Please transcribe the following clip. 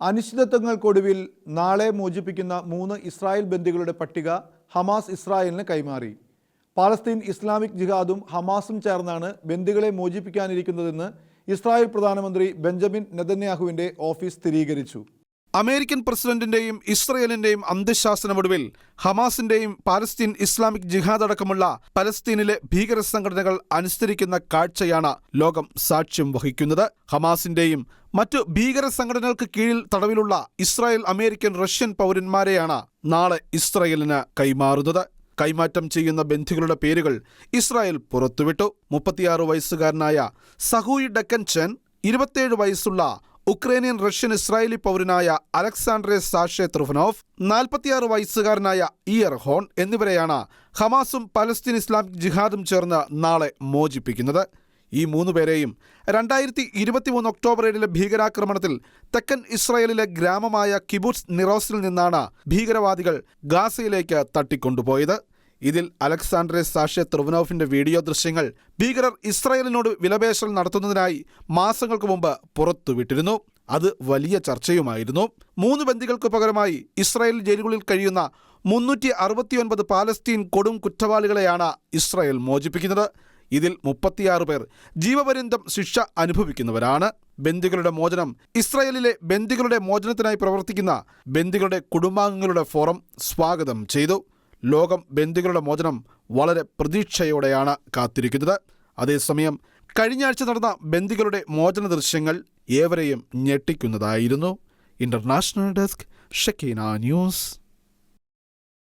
അനിശ്ചിതത്വങ്ങൾക്കൊടുവിൽ നാളെ മോചിപ്പിക്കുന്ന മൂന്ന് ഇസ്രായേൽ ബന്ദികളുടെ പട്ടിക ഹമാസ് ഇസ്രായേലിന് കൈമാറി. പാലസ്തീൻ ഇസ്ലാമിക് ജിഹാദും ഹമാസും ചേർന്നാണ് ബന്ദികളെ മോചിപ്പിക്കാനിരിക്കുന്നതെന്ന് ഇസ്രായേൽ പ്രധാനമന്ത്രി ബെഞ്ചമിൻ നെതന്യാഹുവിന്റെ ഓഫീസ് സ്ഥിരീകരിച്ചു. അമേരിക്കൻ പ്രസിഡന്റിന്റെയും ഇസ്രയേലിന്റെയും അന്ത്യശാസനമൊടുവിൽ ഹമാസിന്റെയും പാലസ്തീൻ ഇസ്ലാമിക് ജിഹാദ് അടക്കമുള്ള പലസ്തീനിലെ ഭീകര സംഘടനകൾ അനുസരിക്കുന്ന കാഴ്ചയാണ് ലോകം സാക്ഷ്യം വഹിക്കുന്നത്. ഹമാസിന്റെയും മറ്റു ഭീകര സംഘടനകൾക്ക് കീഴിൽ തടവിലുള്ള ഇസ്രായേൽ അമേരിക്കൻ റഷ്യൻ പൗരന്മാരെയാണ് നാളെ ഇസ്രായേലിന് കൈമാറുന്നത്. കൈമാറ്റം ചെയ്യുന്ന ബന്ധികളുടെ പേരുകൾ ഇസ്രായേൽ പുറത്തുവിട്ടു. മുപ്പത്തിയാറ് വയസ്സുകാരനായ സഹൂയി ഡക്കൻ ചെൻ ഇരുപത്തിയേഴ് വയസ്സുള്ള ഉക്രൈനിയൻ റഷ്യൻ ഇസ്രായേലി പൗരനായ അലക്സാണ്ട്രെ സാഷെ ത്രുഫനോഫ് നാൽപ്പത്തിയാറ് വയസ്സുകാരനായ ഇയർ ഹോൺ എന്നിവരെയാണ് ഹമാസും പലസ്തീൻ ഇസ്ലാമിക് ജിഹാദും ചേർന്ന് നാളെ മോചിപ്പിക്കുന്നത്. ഈ മൂന്നു പേരെയും രണ്ടായിരത്തി ഇരുപത്തിമൂന്ന് ഒക്ടോബർ ഏഴിലെ ഭീകരാക്രമണത്തിൽ തെക്കൻ ഇസ്രായേലിലെ ഗ്രാമമായ കിബുട്സ് നിറോസിൽ നിന്നാണ് ഭീകരവാദികൾ ഗാസയിലേക്ക് തട്ടിക്കൊണ്ടുപോയത്. ഇതിൽ അലക്സാണ്ട്രെ സാഷെ ത്രുവനോഫിന്റെ വീഡിയോ ദൃശ്യങ്ങൾ ഭീകരർ ഇസ്രായേലിനോട് വിലപേശൽ നടത്തുന്നതിനായി മാസങ്ങൾക്ക് മുമ്പ് പുറത്തുവിട്ടിരുന്നു. അത് വലിയ ചർച്ചയുമായിരുന്നു. മൂന്ന് ബന്ദികൾക്ക് പകരമായി ഇസ്രായേൽ ജയിലുകളിൽ കഴിയുന്ന മുന്നൂറ്റി അറുപത്തിയൊൻപത് പാലസ്തീൻ കൊടും കുറ്റവാളികളെയാണ് ഇസ്രായേൽ മോചിപ്പിക്കുന്നത്. ഇതിൽ മുപ്പത്തിയാറ് പേർ ജീവപര്യന്തം ശിക്ഷ അനുഭവിക്കുന്നവരാണ്. ബന്ദികളുടെ മോചനം ഇസ്രായേലിലെ ബന്ദികളുടെ മോചനത്തിനായി പ്രവർത്തിക്കുന്ന ബന്ദികളുടെ കുടുംബാംഗങ്ങളുടെ ഫോറം സ്വാഗതം ചെയ്തു. ലോകം ബന്ധുക്കളുടെ മോചനം വളരെ പ്രതീക്ഷയോടെയാണ് കാത്തിരിക്കുന്നത്. അതേസമയം കഴിഞ്ഞ ആഴ്ച നടന്ന ബന്ധുക്കളുടെ മോചന ദൃശ്യങ്ങൾ ഏവരെയും ഞെട്ടിക്കുന്നതായിരുന്നു. International desk Shakeena news.